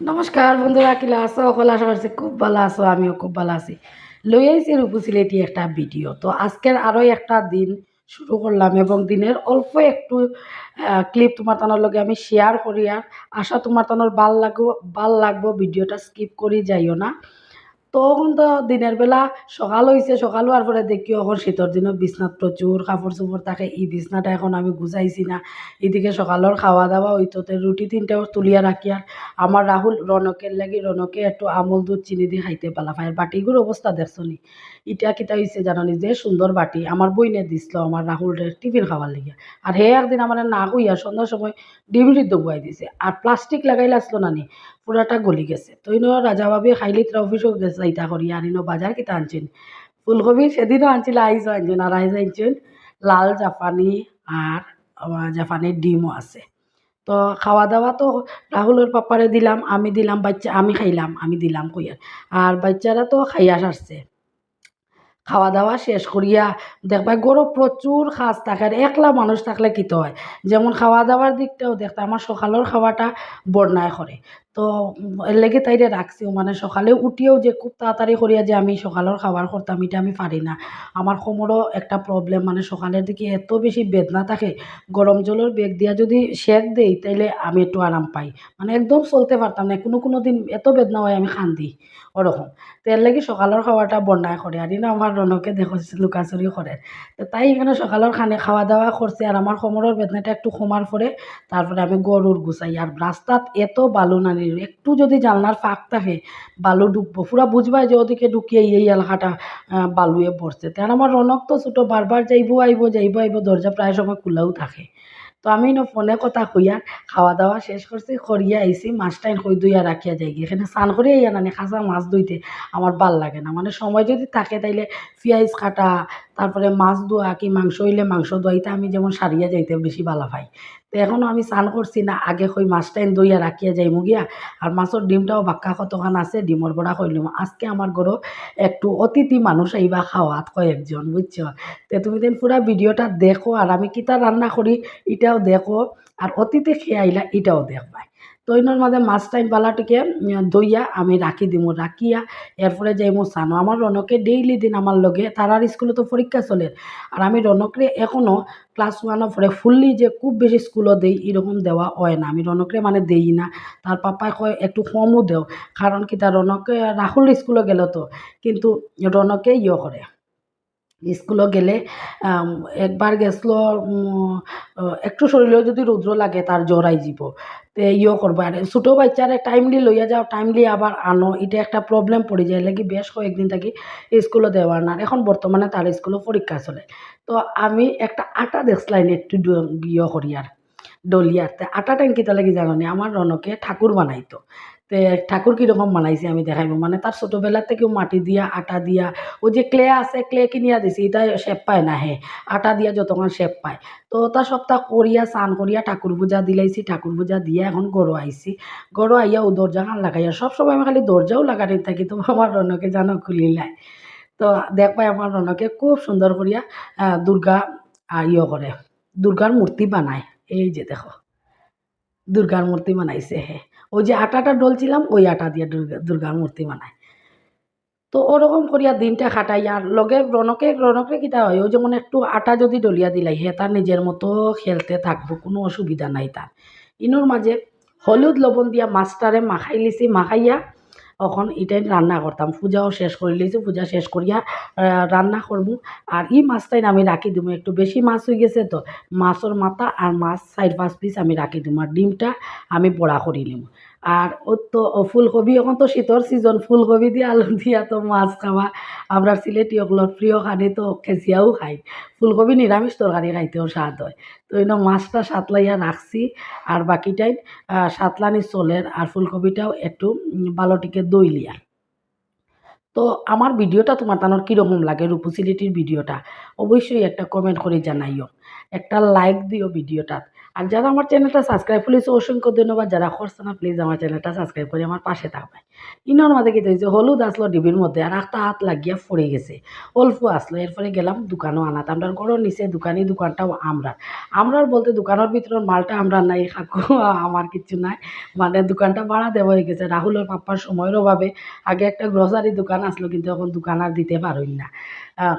নমস্কার বন্ধুরা কিলা আসো সকলে আশা করছি খুব ভালো আছো, আমিও খুব ভালো আছি। লই আইছি রূপু সিলেটি একটা ভিডিও। তো আজকের আরও একটা দিন শুরু করলাম এবং দিনের অল্প একটু ক্লিপ তোমার তানোর লগে আমি শেয়ার করি। আর আশা তোমার তানোর ভালো লাগবো ভালো লাগবো, ভিডিওটা স্কিপ করি, যাইও না। তখন তো দিনের বেলা সকাল হয়েছে সকাল হওয়ার পরে দেখি এখন শীতের দিনও বিছনাত প্রচুর কাপড় চোপড় থাকে, এই বিছনাটা এখন আমি গুছাইছি না। এদিকে সকালের খাওয়া দাওয়া হইতোতে রুটি তিনটাও তুলিয়া রাখি আর আমার রাহুল রনকের লাগি রনকে একটু আমল দুধ চিনি দিয়ে খাইতে পালা। পায় বাটিগুর অবস্থা দেখছ নি ইটা কিতা হয়েছে জানানি যে সুন্দর বাটি আমার বইনে দিছিল আমার রাহুলের টিফিন খাওয়ার লেগে। আর হে একদিন আমার না কইয়া সন্ধ্যার সময় ডিম সিদ্ধ বুয়াই দিছে। আর প্লাস্টিক লাগাইলে আসলো না নি পুরাটা গলি গেছে। তো ইনো রাজা ভাবি খাইলি তোরা অফিসও গেছে ইটা করি আর ইনো বাজার কিতা আনছেন ফুলকপি সেদিনও আনছিল আইসও আনছেন আর আইস আনছেন লাল জাপানি আর জাপানির ডিমও আছে। তো খাওয়া দাওয়া তো রাহুলের পাপারে দিলাম, আমি দিলাম, বাচ্চা, আমি খাইলাম, আমি দিলাম কইয়ার আর বাচ্চারা তো খাইয়া সারছে খাওয়া দাওয়া শেষ করিয়া দেখবা গরু প্রচুর খাস থাকে আর একলা মানুষ থাকলে কী হয় যেমন খাওয়া দাওয়ার দিকটাও দেখতে আমার সকালের খাওয়াটা বর্ণায় করে তো এর লেগে তাইরে রাখছিও। মানে সকালে উঠিয়েও যে খুব তাড়াতাড়ি করিয়া যে আমি সকালের খাবার করতাম, এটা আমি পারি না। আমার কোমরও একটা প্রবলেম মানে সকালের দিকে এত বেশি বেদনা থাকে, গরম জলের বেগ দিয়া যদি সেক দেই, তাইলে আমি একটু আরাম পাই। মানে একদম চলতে পারতাম না, কোনো কোনো দিন এত বেদনা হয় আমি খান্দি ওরকম তো এর লাগি সকালের খাওয়াটা বন্যায় করে আর না আমার রনকে দেখো লুকাচুরি করে তো তাই এখানে সকালের খানে খাওয়া দাওয়া করছে আর আমার কোমরের বেদনাটা একটু কমার পরে তারপরে আমি গরুর গুছাই আর রাস্তাত এত বালু নানি একটু যদি জানলার ফাঁক থাকে, বালু ডুববো। পুরা বুঝবাই যে ওদিকে ঢুকিয়ে এই এলাকাটা বালুয়ে পড়ছে তার আমার রনক তো ছোটো বারবার যাইবো আইবো যাইবো আইবো দরজা প্রায় সময় খোলাও থাকে। তো আমি নো ফোনে কথা কইয়া খাওয়া দাওয়া শেষ করছি করিয়া আইসি মাছটা কই দুইয়া রাখিয়া যাই এখানে স্নান করে আইয়া নানি খাসা মাছ ধুইতে আমার ভালো লাগে না। মানে সময় যদি থাকে তাইলে পেঁয়াজ কাটা তারপরে মাছ ধোয়া কি মাংস হইলে মাংস ধোয়াইতে আমি যেমন সারিয়া যাইতে বেশি ভালো পাই। তো এখনও আমি স্নান করছি না, আগে কই মাছটাইন দইয়া রাখিয়া যাইমু মুগিয়া আর মাছের ডিমটাও বাক্কা কতখান আছে ডিমর বড়া কইলাম আজকে আমার ঘরও একটু অতিথি মানুষ আইবা খাওয়াত কয়েকজন বুঝছ তো তুমি দিন পুরা ভিডিওটা দেখো আর আমি কিতা রান্না করি এটাও দেখো আর অতিথি খেয়ে আইলা এটাও দেখবাই। তো ইনোর মাঝে মাছ টাইম বালাটিকে দইয়া আমি রাখি দিমু। রাখিয়া এরপরে যাইমু সানো আমার রনকে ডেইলি দিন আমার লগে তারার স্কুলে তো পরীক্ষা চলে। আর আমি রনকরে এখনও ক্লাস ওয়ানের পরে ফুললি যে খুব বেশি স্কুলও দেই, এরকম দেওয়া হয় না। আমি রনকরে মানে দেই না। তার পাপায় কয়, একটু কমও দেও। কারণ কি, তার রনকে রাহুল স্কুলে গেল তো। কিন্তু রনকে ইয়ে করে। স্কুলে গেলে একবার গেছিল একটু শরীরেও যদি রৌদ্র লাগে তার জ্বর আই যাব। তে ইয়ে করব আর ছোটো বাচ্চারে টাইমলি লইয়া যাও টাইমলি আবার আনো। এটা একটা প্রবলেম পড়ে যায়, লাগি বেশ কয়েকদিন থাকি স্কুলে দেওয়ার না। এখন বর্তমানে তার স্কুলে পরীক্ষা চলে। তো আমি একটা আটা দেখছিলাম একটু ইয়ে করি আর ডলিয়ার তে আটা ট্যাঙ্কিতে লাগি জানো আমার রনকে ঠাকুর বানাইতো তে ঠাকুর কীরকম বানাইছে আমি দেখাইবো। মানে তার ছোটোবেলা থেকেও মাটি দিয়া, আটা দিয়া, ও যে ক্লে আছে, ক্লে কিনিয়া দিছি এটা শেপ পায় না হে। আটা দিয়া যতক্ষণ শেপ পায়। তো ওটা সপ্তাহ করিয়া স্নান করিয়া ঠাকুর পূজা দিলাইছি, ঠাকুর পূজা দিয়া এখন গরু আইছি। গরু আইয়া ও দরজা খান লাগাইয়া, সব সময় আমি খালি দরজাও লাগাতে থাকি, তো আমার রনকে জানো খুলিলাই তো দেখবাই আমার রনকে খুব সুন্দর করিয়া দুর্গা ইয়ে করে দুর্গার মূর্তি বানায়। এই যে দেখো দুর্গার মূর্তি বানাইছে হে। ওই যে আটাটা ডলছিলাম, ওই আটা দিয়ে দুর্গা, দুর্গার মূর্তি বানায়। তো ওরকম করিয়া দিনটা খাটাই আর লগে রনকে রনকে কিটা হয়, ওই যেমন একটু আটা যদি ডলিয়া দিলাই, হে তার নিজের মতো খেলতে থাকব, কোনো অসুবিধা নাই তার। ইনোর মাঝে হলুদ লবণ দিয়া মাছটারে মাখাই লিছি, মাখাইয়া এখন এটাই রান্না করতাম। পূজাও শেষ করে লিয়েছি পূজা শেষ করিয়া রান্না করব। আর এই মাছটাই আমি রাখি দিব একটু বেশি মাছ হয়ে গেছে তো, মাছের মাথা আর মাছ সাইড পাঁচ পিস আমি রাখি দিব আর ডিমটা আমি বড়া করি নিব আর ও তো ফুলকপি এখন তো শীতর সিজন ফুলকপি দিয়ে আলু দিয়া তো মাছ খাওয়া আমরা সিলেটি ওগুলোর প্রিয় খানি তো খেঁচিয়াও খাই ফুলকপি নিরামিষ তরকারি খাইতেও স্বাদ হয়। তো এই মাছটা সাতলাইয়া রাখছি আর বাকিটাই সাতলানি চলের আর ফুলকপিটাও একটু উম, দই দইলিয়া তো আমার ভিডিওটা তোমার তানোর কীরকম লাগে রূপসিলিটির ভিডিওটা অবশ্যই একটা কমেন্ট করে জানাইও। একটা লাইক দিও ভিডিওটাত আর যারা আমার চ্যানেলটা সাবস্ক্রাইব করেছে অসংখ্য ধন্যবাদ। যারা করছে না প্লিজ আমার চ্যানেলটা সাবস্ক্রাইব করে আমার পাশে থাকবে ইনার মাঝে কি হয়েছে? হলুদ আসলো ডিবির মধ্যে আর একটা হাত লাগিয়া পড়ে গেছে। অল্প আসলো, এরপরে গেলাম দোকানও আনাত। আমরা ঘরের নিচে দোকানি দোকানটাও আমরা। আমরার বলতে দোকানের ভিতরের মালটা আমরা নাই, কাকু, আমার কিছু নাই। মানে দোকানটা ভাড়া দেওয়া হয়ে গেছে। রাহুলের পাপ্পার সময়ের অভাবে আগে একটা গ্রসারি দোকান আসলো, কিন্তু এখন দোকান আর দিতে পারই না।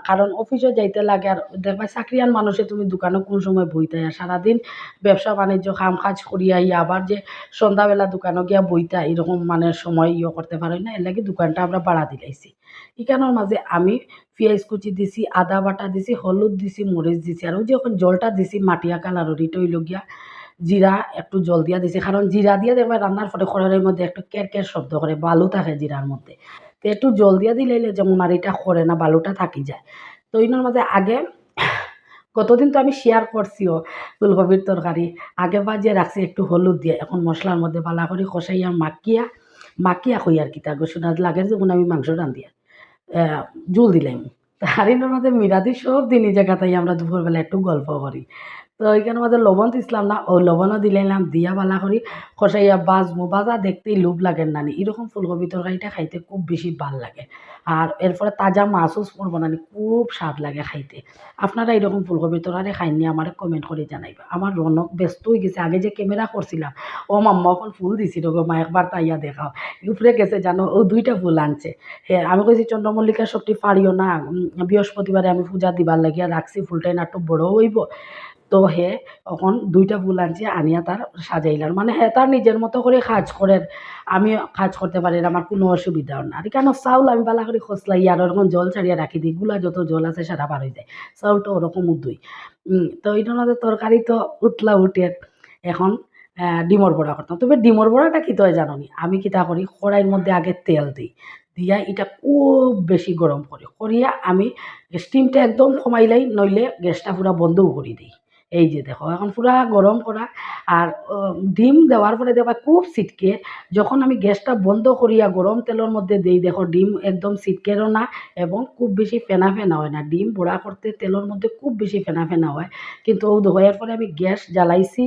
কারণ অফিসে যাইতে লাগে। আর দেখবা, চাকরিয়ান মানুষে তুমি দোকানে কোন সময় বইতে সারাদিন ব্যবসা বাণিজ্য কাম কাজ করিয়া ইয়া আবার যে সন্ধ্যাবেলা দোকানে গিয়া বইতা, এরকম মানে সময় ইয়ে করতে পারি না, এর লাগে দোকানটা আমরা ভাড়া দিলাইছি। এখানোর মাঝে আমি পেঁয়াজ কুচি দিছি, আদা বাটা দিছি, হলুদ দিছি, মরিচ দিছি, আর ওই যে এখন জলটা দিছি মাটিয়া কালারের এটা হইল গিয়া, জিরা একটু জল দিয়া দিছি, কারণ জিরা দিয়ে দেখবে রান্নার পরে খড়ের মধ্যে একটু কের কের শব্দ করে, বালু থাকে জিরার মধ্যে। তো একটু জল দিয়া দিলে যেমন আর এটা করে না, বালুটা থাকি যায়। তো ইনার মাঝে আগে কতদিন তো আমি শেয়ার করছিও ফুলকপির তরকারি। আগে বাজিয়ে রাখছি একটু হলুদ দিয়ে, এখন মশলার মধ্যে বালা করে কষাইয়া মাকিয়া মাকিয়া কই আর কি তাকে শোনা লাগে যখন আমি মাংস রান্ধিয়া। জুল দিলাম হারিনের মধ্যে মিরাদি সব দিনই জায়গাতেই আমরা দুপুরবেলা একটু গল্প করি। তো ওইখানে মধ্যে লবণ দিছিলাম না। ও লবণও দিলাম দিয়া বালা করি কষাইয়া বাজমু বাজা দেখতেই লোভ লাগে নানি এরকম ফুলকপি তরকারিটা খাইতে খুব বেশি ভালো লাগে। আর এরপরে তাজা মাছও করব নানি খুব স্বাদ লাগে খাইতে। আপনারা এরকম ফুলকপি তরকারি খাইনি আমার কমেন্ট করে জানাইবা। আমার রনক ব্যস্ত হয়ে গেছে, আগে যে ক্যামেরা করছিলাম ও মাম্মা এখন ফুল দিছিল গো মা একবার তাইয়া দেখাও উপরে গেছে জানো ও দুইটা ফুল আনছে। হ্যাঁ আমি কইছি চন্দ্রমল্লিকা সবটি পারিও না বৃহস্পতিবারে আমি পূজা দিবার লাগিয়া রাখছি ফুলটাই নাট্য বড় হইব। তো হে এখন দুইটা ফুল আনছে, আনিয়া তার সাজাইলাম। মানে হ্যাঁ তার নিজের মতো করে কাজ করে আমি কাজ করতে পারি আমার কোনো অসুবিধাও না। আর কেন? চাউল আমি বালা করে খসলাই আর ওরকম জল ছাড়িয়ে রাখি দিই, গুলা যত জল আছে সারা বার হয়ে যায়। চাউলটা ওরকম উদুই তো এইটার মধ্যে তরকারি তো উতলা উঠের এখন ডিমর বড়া করতাম। তবে ডিমর বড়াটা কী হয় জানো নি আমি কিতা করি? কড়াইয়ের মধ্যে আগে তেল দিই। দিয়া এটা খুব বেশি গরম করি। করিয়া আমি স্টিমটা একদম কমাইলাই, নইলে গ্যাসটা পুরা বন্ধও করে দিই। এই যে দেখো, এখন পুরা গরম করা আর ডিম দেওয়ার পরে দেখবা খুব সিটকে। যখন আমি গ্যাসটা বন্ধ করিয়া গরম তেলের মধ্যে দিই, দেখো ডিম একদম সিটকেরও না এবং খুব বেশি ফেনা ফেনা হয় না। ডিম বড়া করতে তেলের মধ্যে খুব বেশি ফেনা ফেনা হয়। কিন্তু ও দেখো এরপরে আমি গ্যাস জ্বালাইছি,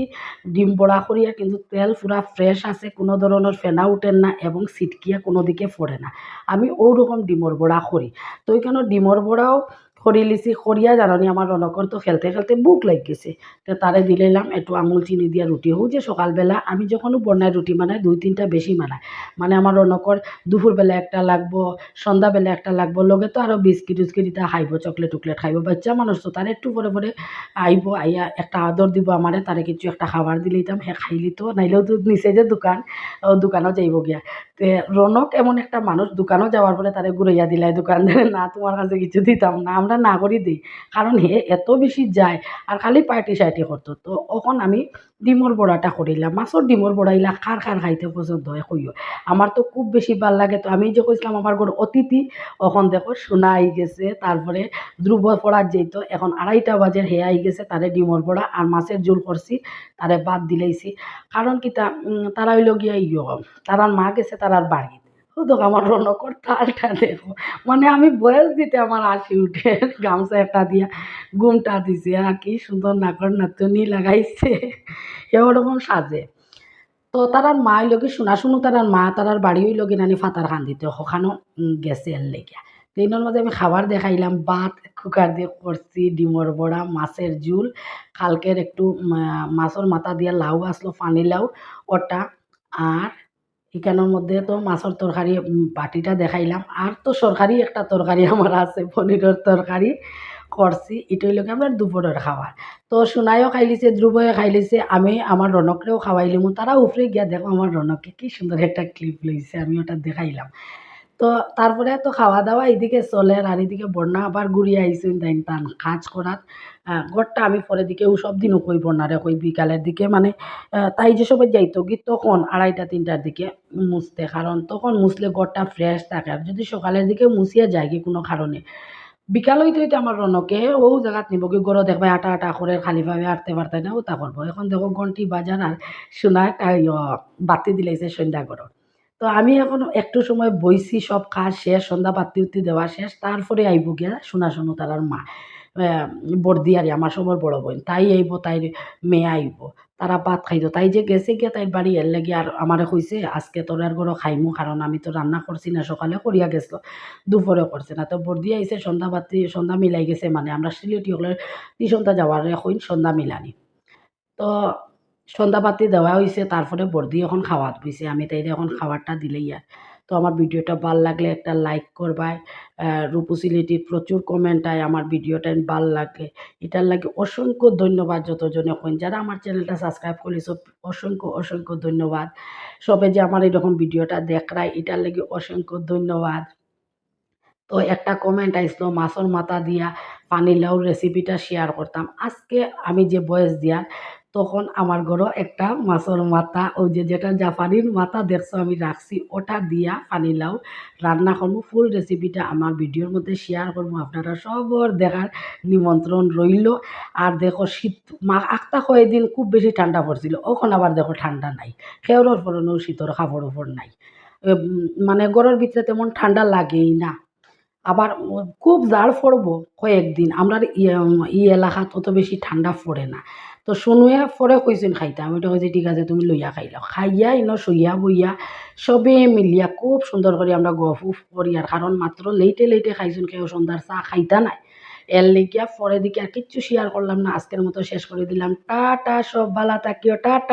ডিম বড়া করিয়া, কিন্তু তেল পুরা ফ্রেশ আছে, কোনো ধরনের ফেনা উঠেন না এবং সিটকিয়া কোনো দিকে পড়ে না। আমি ওরকম ডিমর বড়া করি। তো ওইখানে ডিমর বড়াও করি লিছি করিয়া জানানি আমার রনকর তো খেলতে খেলতে বুক লাগ গেছে তো তারে দিলাম একটু আমুল চিনি দিয়া রুটি হোক যে সকালবেলা আমি যখনও বনাই রুটি বানাই দুই তিনটা বেশি বানাই মানে আমার রনকর দুপুরবেলা একটা লাগবো, সন্ধ্যাবেলা একটা লাগবো লগে তো আরও বিস্কিট উস্কিট ইতা খাইব, চকলেট টুকলেট খাইব। বাচ্চা মানুষ তো তার একটু পরে পরে আইব আইয়া একটা আদর দিব আমারে তারে কিছু একটা খাবার দিলে দিতাম হে খাইলি তো, নাইলেও তো নিচে যে দোকান দোকানও যাইব গিয়া। তে রনক এমন একটা মানুষ দোকানও যাওয়ার পরে তারে ঘুরাইয়া দিলাই দোকান না তোমার কাছে কিছু দিতাম না, আমরা না করি দিই, কারণ হে এত বেশি যায় আর খালি পার্টি সার্টি করতো। তো এখন আমি ডিমর বড়াটা করিলাম। মাছর ডিমর বড়াইলা খার খার খাইতে পছন্দ হয় কইও। আমার তো খুব বেশি ভালো লাগে। তো আমি যে কইছিলাম আমার ঘর অতিথি এখন দেখো সোনা আই গেছে তারপরে ধ্রুব পড়ার যেত এখন আড়াইটা বাজে হে আই গেছে তারে ডিমর বড়া আর মাছের জোল করছি তারে বাদ দিলাইছি। কারণ কি তারা হইল গিয়া ইয় তারার মা গেছে তারার বাড়ি দেখো আমার রনকর তালটা দেখো। মানে আমি বয়স দিতে আমার হাসি উঠে, গামছা একটা দিয়া, ঘুমটা দিছে। আর কি সুন্দর নাকর নাতনি লাগাইছে। এরকম সাজে। তো তারার মা কি শোনা শুনো তারার মা তারার বাড়ি কি নানি ফাতার খান দিতে ওখানো গেছে এর লেগিয়া। দিনের মধ্যে আমি খাবার দেখাইলাম, ভাত, কুকার দিয়ে করছি, ডিমর বড়া, মাছের ঝুল। কালকের একটু মাছের মাথা দিয়ে লাউ আসলো পানি লাউ, ওটা, আর এখানের মধ্যে তো মাছের তরকারি বাটিটা দেখাইলাম। আর তো সরকারি একটা তরকারি আমার আছে পনিরের তরকারি করছি এটাই লোক আমরা দুপুরের খাওয়া তো সোনাইও খাইলিছে ধ্রুবও খাইলিছে আমি আমার রনকরেও খাওয়াইলিমু তারা উপরে গিয়া দেখো আমার রনককে কি সুন্দর একটা ক্লিপ লইছে আমি ওটা দেখাইলাম। তো তারপরে তো খাওয়া দাওয়া এদিকে চলে আর এদিকে বন্যা আবার ঘুরিয়ে আইসেন তাই তান কাজ করার ঘরটা আমি পরে দিকে ও সব দিনও কই বন্যারে কই বিকালের দিকে মানে তাই যে সবাই যাইতো কি তখন আড়াইটা তিনটার দিকে মুছতে কারণ তখন মুছলে ঘরটা ফ্রেশ থাকে আর যদি সকালের দিকে মুছিয়া যায় কি কোনো কারণে বিকাল হইতে হইতে আমার রনকে ও জায়গাত নিব কি গরো দেখবে আটা আটা করে খালিভাবে আটতে পারতে না ও তা করব এখন দেখো ঘন্টি বাজার আর সোনা বাতি দিলাইছে সন্ধ্যা করো তো আমি এখন একটু সময় বইছি, সব কাজ শেষ, সন্ধ্যা বাতি উত্তি দেওয়া শেষ, তারপরে আইব গিয়া শোনা শুনো তারার মা বর্দি আর আমার সবর বড় বোন। তাই আইব, তাই মেয়ে আইব, তারা ভাত খাইতো তাই যে গেছে গিয়া তাই বাড়ি, এর লাগি আর আমারে কইছে, আজকে তোর আর গরো খাইমু, কারণ আমি তো রান্না করছি না, সকালে করিয়া গেছিল দুপুরে করছে না। তো বর্দি আইছে, সন্ধ্যা বাতি সন্ধ্যা মিলাই গেছে মানে আমরা সিলেটি হলে তি সন্ধ্যা যাওয়ার হইন সন্ধ্যা মিলানি। তো সন্ধ্যা বাতি দেওয়া হয়েছে তারপরে বর্দি এখন খাওয়াত বইছে আমি তাই এখন খাবারটা দিলেই আর। তো আমার ভিডিওটা ভালো লাগলে একটা লাইক করবাই রূপসিলিটির প্রচুর কমেন্ট আয় আমার ভিডিওটা ভালো লাগে এটার লাগে অসংখ্য ধন্যবাদ যতজনে কইন যারা আমার চ্যানেলটা সাবস্ক্রাইব করেছ, অসংখ্য অসংখ্য ধন্যবাদ। সবে যে আমার এরকম ভিডিওটা দেখরাই এটার লাগে অসংখ্য ধন্যবাদ। তো একটা কমেন্ট আইসলো, মাছর মাথা দিয়া পানি লাউ রেসিপিটা শেয়ার করতাম। আজকে আমি যে বয়স দিয়ার তখন আমার ঘরও একটা মাছের মাথা। ওই যে যেটা জাপানির মাথা দেখছ আমি রাখছি, ওটা দিয়া পানি লাউ রান্না করব, ফুল রেসিপিটা আমার ভিডিওর মধ্যে শেয়ার করব, আপনারা সবর দেখার নিমন্ত্রণ রইল। আর দেখো শীত, মা আখটা কয়েকদিন খুব বেশি ঠান্ডা পড়ছিল ওখন আবার দেখো ঠান্ডা নাই। খেওরের পরনেও শীতর কাপড় ওপর নাই। মানে ঘরের ভিতরে তেমন ঠান্ডা লাগেই না। আবার খুব জাড় পড়ব কয়েকদিন আমরা ই এলাকাত অত বেশি ঠান্ডা পড়ে না। তো শুনুয়া পরে কইসুন খাইতা, আমি তো কইছি ঠিক আছে, তুমি লইয়া খাইলাও খাইয়া, ইন শুইয়া বইয়া সবে মিলিয়া খুব সুন্দর করে আমরা গফ উফ করি আর কারণ মাত্র লেটে লেটে খাইছুন কেউ সন্ধ্যার চা খাইতা নাই। এর লেগিয়া পরে দিকে আর কিচ্ছু শেয়ার করলাম না, আজকের মতো শেষ করে দিলাম। টাটা, সব ভালা থাকিও, টাটা।